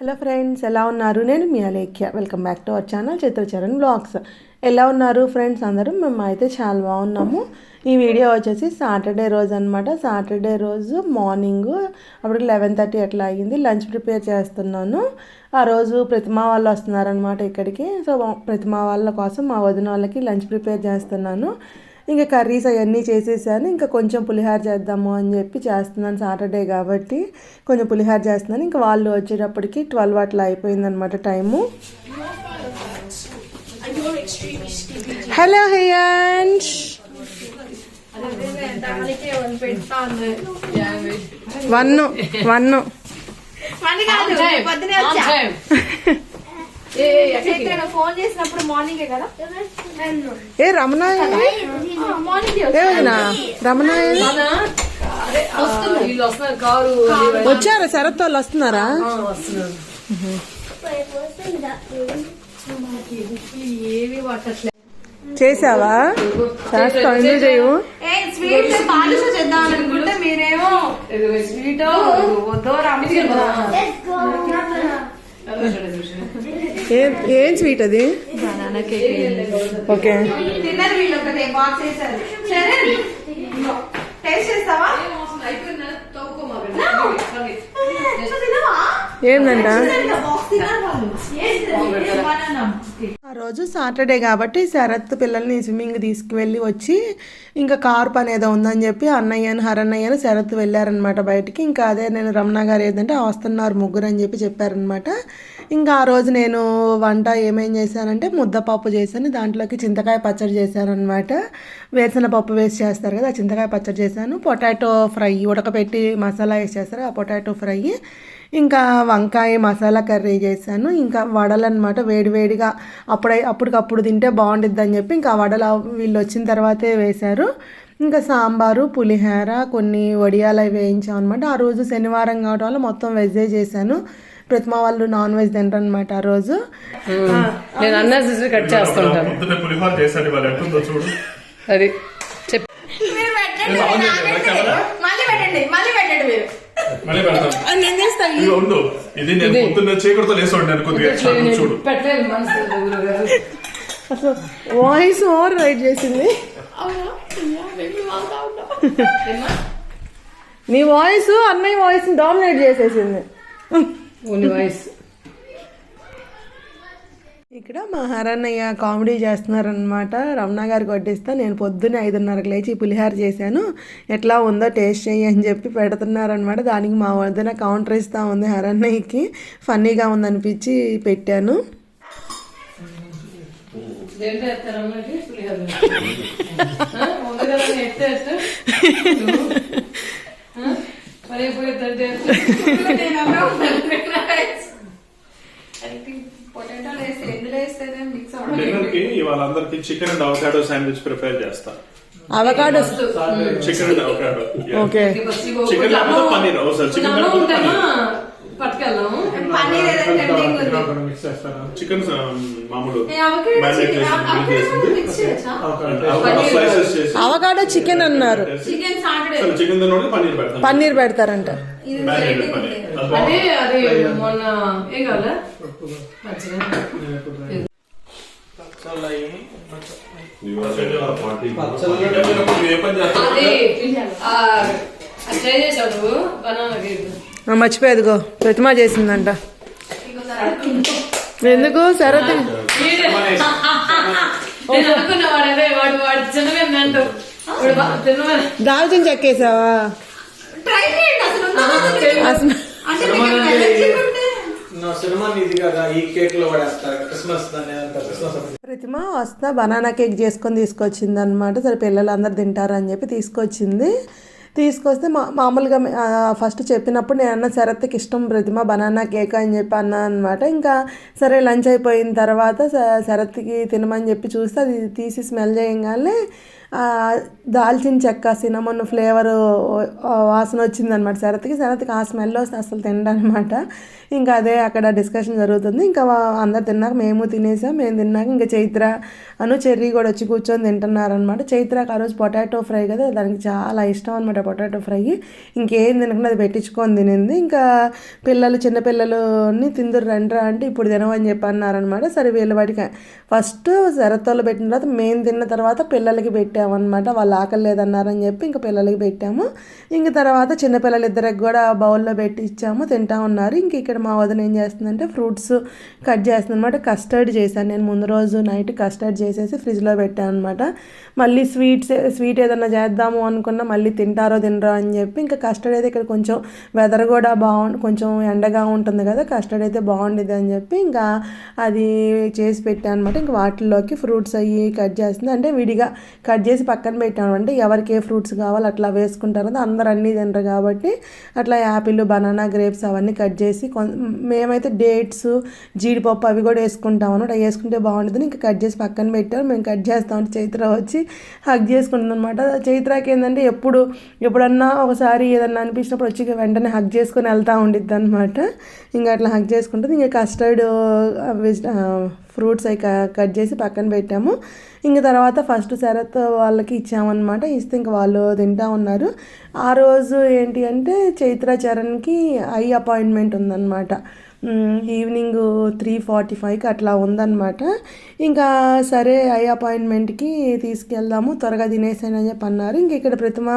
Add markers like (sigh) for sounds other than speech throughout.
Hello friends ఎలా ఉన్నారు? నేను మీ Alekhya. Welcome back to our channel Chitracharan blogs. ఎలా ఉన్నారు ఫ్రెండ్స్ అందరూ? మేము అయితే చాలా బాగున్నాము. ఈ వీడియో వచ్చేసి సాటర్డే రోజు అనమాట సాటర్డే రోజు మార్నింగ్ అప్పుడు లెవెన్ థర్టీ అట్లా అయ్యింది. లంచ్ ప్రిపేర్ చేస్తున్నాను. ఆ రోజు ప్రతిమా వాళ్ళు వస్తున్నారనమాట ఇక్కడికి. సో ప్రతిమా వాళ్ళ కోసం మా వదిన వాళ్ళకి లంచ్ ప్రిపేర్ చేస్తున్నాను. ఇంకా కర్రీస్ అవన్నీ చేసేసాను. ఇంకా కొంచెం పులిహార చేద్దాము అని చెప్పి చేస్తున్నాను సాటర్డే కాబట్టి కొంచెం పులిహార చేస్తున్నాను. ఇంకా వాళ్ళు వచ్చేటప్పటికి ట్వెల్వ్ అట్లా అయిపోయిందనమాట టైము. హలో హేయాన్స్ వన్ వన్ ఫోన్ చేసినప్పుడు మార్నింగ్ కదా? ఏ రమణ రమణ వచ్చారా? శరత్ వాళ్ళు వస్తున్నారా? చేసావా? చేయవు? చేద్దాం అనుకుంటే మీరేమో స్వీట్ వద్దో ఏం ఏం స్వీట్ అది? Banana cake okay. తిన్నారు వీళ్ళు ఒకటే బాక్స్ వేసారు సరే టేస్ట్ చేస్తావా? తినవా (laughs) ఏందంట? ఆ రోజు సాటర్డే కాబట్టి శరత్ పిల్లల్ని స్విమ్మింగ్ తీసుకువెళ్ళి వచ్చి ఇంకా కారు పని ఏదో ఉందని చెప్పి అన్నయ్యను హరన్నయ్యను శరత్ వెళ్ళారనమాట బయటికి. ఇంకా అదే నేను రమణ గారు ఏంటంటే "ఆ, వస్తున్నారు ముగ్గురు అని చెప్పి చెప్పారనమాట ఇంకా ఆ రోజు నేను వంట ఏమేం చేశానంటే ముద్దపప్పు చేశాను. దాంట్లోకి చింతకాయ పచ్చడి చేశానమాట వేరుశనగ పప్పు వేసి చేస్తారు కదా ఆ చింతకాయ పచ్చడి చేశాను. పొటాటో ఫ్రై ఉడకపెట్టి మసాలా వేసి చేస్తారు ఆ పొటాటో ఫ్రై. ఇంకా వంకాయ మసాలా కర్రీ చేశాను. ఇంకా వడలు అనమాట వేడివేడిగా అప్పుడై అప్పటికప్పుడు తింటే బాగుండిద్ది అని చెప్పి ఇంకా వడలు వీళ్ళు వచ్చిన తర్వాతే వేశారు. ఇంకా సాంబారు పులిహోర కొన్ని వడియాలు అవి వేయించాం అనమాట ఆ రోజు శనివారం కావడం వల్ల మొత్తం వెజ్జే చేశాను. ప్రతిమ వాళ్ళు నాన్ వెజ్ తింటారు అనమాట ఆ రోజు. నేను అన్న చూసి కట్ చేస్తుంటాను. పొద్దున్న పులిహోర చేశాను ఇవాళ. ఎట్టుందో చూడు. అది చెప్పి. మళ్ళీ పెట్టండి మళ్ళీ పెట్టండి మీరు. ఉండు. ఇది నేను పొద్దున్న చీకటితో చూడు. అసలు వాయిస్ ఓవర్ రైట్ చేసింది (laughs) నీ వాయిస్ అన్నయ్య వాయిస్ డామినేట్ చేసేసింది. Only voice. ఇక్కడ మా హరన్నయ్య కామెడీ చేస్తున్నారనమాట రమణ గారికి వడ్డిస్తా నేను పొద్దున్నే ఐదున్నరకు లేచి పులిహార చేశాను. ఎట్లా ఉందో టేస్ట్ చేయి అని చెప్పి పెడుతున్నారనమాట దానికి మా వదిన కౌంటర్ ఇస్తూ ఉంది హరన్నయ్యకి ఫన్నీగా ఉందనిపించి పెట్టాను. పులిహోర. (laughs) (laughs) కి ఇవాళ అందరికి chicken and avocado sandwich prepare చేస్తా. Avocado chicken and avocado okay. Chicken లేకపోతే పన్నీర్ అవసరం చికెన్ లేకపోతే చికెన్ మామూలు అవకాడో చికెన్- అన్నారు. చికెన్ పన్నీర్ పన్నీర్ పెడతారంట. అదే అది మొన్న ఏం కావాలా? మర్చిపోయేదిగో ప్రతిమ చేసిందంట. ఎందుకు? చిన్నగా (laughs) దాల్చిన చెక్కేసావా? అసలు ప్రతిమ వస్తా బనానా కేక్ చేసుకొని తీసుకొచ్చింది అనమాట సరే పిల్లలందరూ తింటారని చెప్పి తీసుకొచ్చింది. తీసుకొస్తే మా మామూలుగా ఫస్ట్ చెప్పినప్పుడు నేను అన్న శరత్కి ఇష్టం ప్రతిమ బనానా కేక్ అని చెప్పి అన్నా అనమాట ఇంకా సరే లంచ్ అయిపోయిన తర్వాత శరత్కి తినమని చెప్పి చూస్తే అది తీసి స్మెల్ చేయగానే దాల్చిన చెక్క సినమన్ ఫ్లేవర్ వాసన వచ్చిందనమాట శరత్కి. శరత్కి ఆ స్మెల్ వస్తే అసలు తినడనమాట. ఇంకా అదే అక్కడ డిస్కషన్ జరుగుతుంది. ఇంకా అందరు తిన్నాక మేము తినేసాం. మేము తిన్నాక ఇంకా చైత్ర అను చెర్రీ కూడా వచ్చి కూర్చొని తింటున్నారనమాట. చైత్రకి ఆ రోజు పొటాటో ఫ్రై కదా దానికి చాలా ఇష్టం అనమాట పొటాటో ఫ్రై. ఇంకేం తినకుండా అది పెట్టించుకొని తినింది. ఇంకా పిల్లలు చిన్నపిల్లలని తిందురు రండ్రా అంటే ఇప్పుడు తినవని చెప్పి అన్నారనమాట సరే వీళ్ళ వాటికి ఫస్ట్ శరత్తులు పెట్టిన తర్వాత మేము తిన్న తర్వాత పిల్లలకి పెట్టామన్నమాట వాళ్ళు ఆకలి లేదన్నారని చెప్పి ఇంకా పిల్లలకి పెట్టాము. ఇంక తర్వాత చిన్నపిల్లలు ఇద్దరికి కూడా బౌల్లో పెట్టి ఇచ్చాము. తింటా ఉన్నారు. ఇంక ఇక్కడ మా వదిన ఏం చేస్తుందంటే ఫ్రూట్స్ కట్ చేస్తుంది అనమాట కస్టర్డ్ చేశాను. నేను ముందు రోజు నైట్ కస్టర్డ్ చేసేసి ఫ్రిడ్జ్లో పెట్టాను అనమాట మళ్ళీ స్వీట్స్ స్వీట్ ఏదైనా చేద్దాము అనుకున్నా మళ్ళీ తింటారో తినరో అని చెప్పి ఇంకా కస్టర్డ్ అయితే ఇక్కడ కొంచెం వెదర్ కూడా బాగుంది కొంచెం ఎండగా ఉంటుంది కదా కస్టర్డ్ అయితే బాగుండేది అని చెప్పి ఇంకా అది చేసి పెట్టాను అనమాట ఇంకా వాటిల్లోకి ఫ్రూట్స్ అవి కట్ చేస్తుంది. అంటే విడిగా కట్ చేసి పక్కన పెట్టాను అంటే ఎవరికి ఏ ఫ్రూట్స్ కావాలో అట్లా వేసుకుంటారు కదా అందరు అన్నీ తినరు కాబట్టి అట్లా యాపిల్ బనానా గ్రేప్స్ అవన్నీ కట్ చేసి కొన్- మేమైతే డేట్స్ జీడిపప్పు అవి కూడా వేసుకుంటాం అనమాట వేసుకుంటే బాగుంటుంది. ఇంకా కట్ చేసి పక్కన పెట్టారు. మేము కట్ చేస్తామంటే చైత్ర వచ్చి హగ్ చేసుకుంటుంది అనమాట చైత్రకి ఏంటంటే ఎప్పుడు ఎప్పుడన్నా ఒకసారి ఏదన్నా అనిపించినప్పుడు వచ్చి వెంటనే హగ్ చేసుకొని వెళ్తూ ఉండిద్ది అనమాట ఇంకా అట్లా హగ్ చేసుకుంటుంది. ఇంకా కస్టర్డ్ ఫ్రూట్స్ అవి క- కట్ చేసి పక్కన పెట్టాము. ఇంక తర్వాత ఫస్ట్ శరత్ వాళ్ళకి ఇచ్చామన్నమాట. ఇస్తే ఇంక వాళ్ళు తింటా ఉన్నారు. ఆ రోజు ఏంటి అంటే చైత్ర చరణ్కి ఐ అపాయింట్మెంట్ ఉందన్నమాట. ఈవినింగ్ త్రీ ఫార్టీ ఫైవ్కి అట్లా ఉందన్నమాట. ఇంకా సరే ఐ అపాయింట్మెంట్కి తీసుకెళ్దాము త్వరగా తినేసాను అని చెప్పి అన్నారు. ఇంక ఇక్కడ ప్రతిమ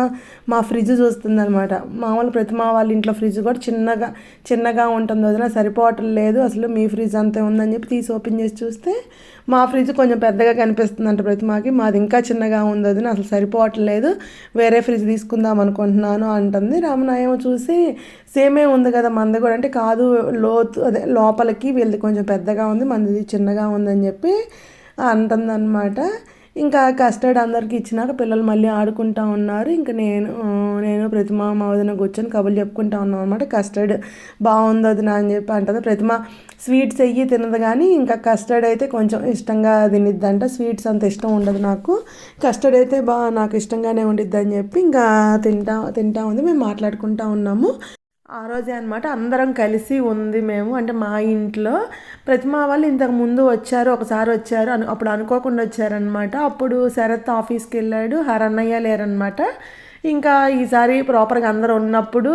మా ఫ్రిడ్జ్ చూస్తుందన్నమాట. మామూలు ప్రతిమ వాళ్ళ ఇంట్లో ఫ్రిడ్జ్ కూడా చిన్నగా చిన్నగా ఉంటుంది వదిన సరిపోవటం లేదు అసలు మీ ఫ్రిడ్జ్ అంతే ఉందని చెప్పి తీసి ఓపెన్ చేసి చూస్తే మా ఫ్రిడ్జ్ కొంచెం పెద్దగా కనిపిస్తుందంట ప్రతిమకి. మాది ఇంకా చిన్నగా ఉంది వదిన అసలు సరిపోవట్లేదు వేరే ఫ్రిడ్జ్ తీసుకుందాం అనుకుంటున్నాను అంటుంది. రామనాయం చూసి సేమే ఉంది కదా మంది కూడా. అంటే కాదు లోతు అదే లోపలికి వీళ్ళది కొంచెం పెద్దగా ఉంది మనది చిన్నగా ఉందని చెప్పి అంటుందన్నమాట. ఇంకా కస్టర్డ్ అందరికి ఇచ్చినాక పిల్లలు మళ్ళీ ఆడుకుంటా ఉన్నారు. ఇంకా నేను నేను ప్రతిమ మావదిన కూర్చొని కబుర్లు చెప్పుకుంటా ఉన్నాం అనమాట కస్టర్డ్ బాగుంది నా అని చెప్పి అంటుంది. ప్రతిమ స్వీట్స్ అయ్యి తినదు కానీ ఇంకా కస్టర్డ్ అయితే కొంచెం ఇష్టంగా తినిద్దంట. స్వీట్స్ అంత ఇష్టం ఉండదు నాకు. కస్టర్డ్ అయితే బాగా నాకు ఇష్టంగానే ఉండిద్ది అని చెప్పి ఇంకా తింటా తింటా ఉంది. మేము మాట్లాడుకుంటా ఉన్నాము. ఆ రోజే అనమాట అందరం కలిసి ఉంది మేము. అంటే మా ఇంట్లో ప్రతిమ వాళ్ళు ఇంతకు ముందు వచ్చారు ఒకసారి వచ్చారు అను అప్పుడు అనుకోకుండా వచ్చారనమాట అప్పుడు శరత్ ఆఫీస్కి వెళ్ళాడు హరన్నయ్య లేరనమాట ఇంకా ఈసారి ప్రాపర్గా అందరూ ఉన్నప్పుడు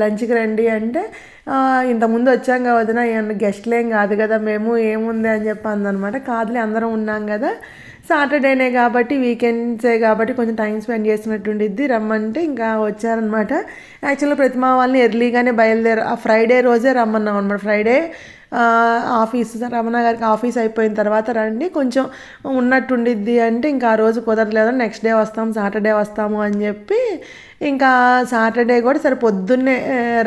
లంచ్కి రండి అంటే ఇంతకుముందు వచ్చాం కదా వదిన గెస్ట్లేం కాదు కదా మేము ఏముంది అని చెప్పి అందనమాట కాదులే అందరం ఉన్నాం కదా. సాటర్డేనే కాబట్టి వీకెండ్సే కాబట్టి కొంచెం టైం స్పెండ్ చేసినట్టుండిద్ది రమ్మంటే ఇంకా వచ్చారనమాట యాక్చువల్గా ప్రతిమా వాళ్ళని ఎర్లీగానే బయలుదేరు ఆ ఫ్రైడే రోజే రమ్మన్నాం అనమాట ఫ్రైడే ఆఫీస్ రమణ గారికి ఆఫీస్ అయిపోయిన తర్వాత రండి కొంచెం ఉన్నట్టుండిద్ది అంటే ఇంకా ఆ రోజు కుదరలేదు నెక్స్ట్ డే వస్తాం సాటర్డే వస్తాము అని చెప్పి ఇంకా సాటర్డే కూడా సరే పొద్దున్నే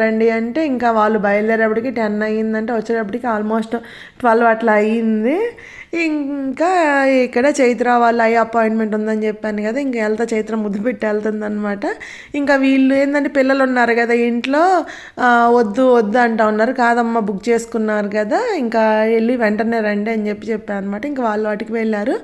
రండి అంటే ఇంకా వాళ్ళు బయలుదేరేపటికి టెన్ అయ్యిందంటే వచ్చేటప్పటికి ఆల్మోస్ట్ ట్వెల్వ్ అట్లా అయ్యింది. ఇంకా ఇక్కడ చైత్ర వాళ్ళ ఐ అపాయింట్మెంట్ ఉందని చెప్పాను కదా ఇంకా వెళ్తా చైత్ర ముద్దు పెట్టి వెళ్తుందనమాట ఇంకా వీళ్ళు ఏంటంటే పిల్లలు ఉన్నారు కదా ఇంట్లో వద్దు వద్దు అంటా ఉన్నారు. కాదమ్మా బుక్ చేసుకున్నారు కదా ఇంకా వెళ్ళి వెంటనే రండి అని చెప్పి చెప్పాను అనమాట ఇంకా వాళ్ళు వాటికి వెళ్ళారు.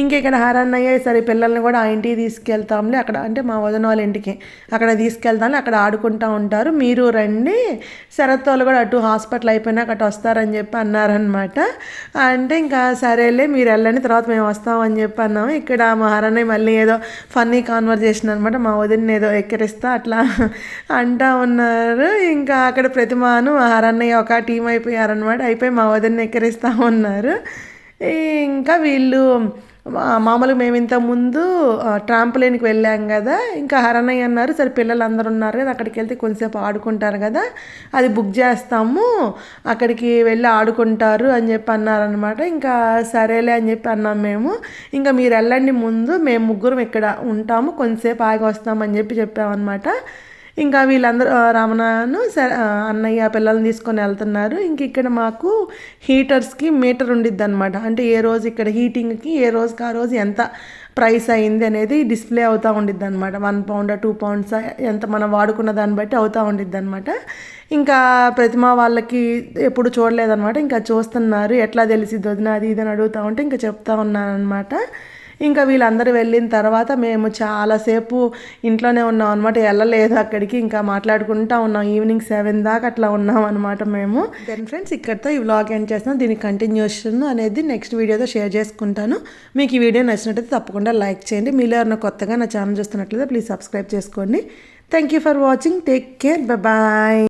ఇంక ఇక్కడ హారన్నయ్య సరే పిల్లల్ని కూడా ఆ ఇంటికి తీసుకెళ్తాంలే అక్కడ అంటే మా వదిన వాళ్ళ ఇంటికి. అక్కడ తీసుకెళ్తాను అక్కడ ఆడుకుంటా ఉంటారు. మీరు రండి శరత్ వాళ్ళు కూడా అటు హాస్పిటల్ అయిపోయినాక అటు వస్తారని చెప్పి అన్నారనమాట అంటే ఇంకా సరేలే మీరు వెళ్ళండి తర్వాత మేము వస్తామని చెప్పి అన్నాము. ఇక్కడ మా మళ్ళీ ఏదో ఫన్నీ కాన్వర్జేషన్ అనమాట మా వదిన ఏదో ఎక్కిరిస్తా అట్లా అంటా ఉన్నారు. ఇంకా అక్కడ ప్రతిమాను మా ఒక టీం అయిపోయారనమాట అయిపోయి మా వదిన ఎక్కిరిస్తూ ఉన్నారు. ఇంకా వీళ్ళు మామూలుగా మేము ఇంత ముందు ట్రాంపులైన్కి వెళ్ళాం కదా. ఇంకా హరణయ్య అన్నారు సరే పిల్లలు అందరు ఉన్నారు కదా అక్కడికి వెళ్తే కొంచెంసేపు ఆడుకుంటారు కదా అది బుక్ చేస్తాము అక్కడికి వెళ్ళి ఆడుకుంటారు అని చెప్పి అన్నారనమాట ఇంకా సరేలే అని చెప్పి అన్నాం మేము. ఇంకా మీరు వెళ్ళండి ముందు మేము ముగ్గురం ఇక్కడ ఉంటాము కొంచెంసేపు ఆగి వస్తామని చెప్పి చెప్పామన్నమాట. ఇంకా వీళ్ళందరూ రమణను సరే అన్నయ్య పిల్లల్ని తీసుకొని వెళ్తున్నారు. ఇంక ఇక్కడ మాకు హీటర్స్కి మీటర్ ఉండిద్ది అనమాట అంటే ఏ రోజు ఇక్కడ హీటింగ్కి ఏ రోజుకి ఆ రోజు ఎంత ప్రైస్ అయింది అనేది డిస్ప్లే అవుతూ ఉండిద్ది అనమాట వన్ పౌండ్ టూ పౌండ్స్ ఎంత మనం వాడుకున్న దాన్ని బట్టి అవుతూ ఉండిద్ది అనమాట ఇంకా ప్రతిమ వాళ్ళకి ఎప్పుడు చూడలేదన్నమాట. ఇంకా చూస్తున్నారు ఎట్లా తెలిసిద్ది వదిన అది ఇది అని అడుగుతూ ఉంటే ఇంకా చెప్తా ఉన్నాను అనమాట ఇంకా వీళ్ళందరూ వెళ్ళిన తర్వాత మేము చాలాసేపు ఇంట్లోనే ఉన్నాం అనమాట వెళ్ళలేదు అక్కడికి. ఇంకా మాట్లాడుకుంటా ఉన్నాం. ఈవినింగ్ సెవెన్ దాకా అట్లా ఉన్నాం అనమాట మేము. దెన్ ఫ్రెండ్స్ ఇక్కడితో ఈ వ్లాగ్ ఎండ్ చేస్తాం దీనికి కంటిన్యూషన్ అనేది నెక్స్ట్ వీడియోతో షేర్ చేసుకుంటాను. మీకు ఈ వీడియో నచ్చినట్లయితే తప్పకుండా లైక్ చేయండి. మీలో ఎవరైనా కొత్తగా నా ఛానల్ చూస్తున్నట్లయితే ప్లీజ్ సబ్స్క్రైబ్ చేసుకోండి. Thank you for watching take care bye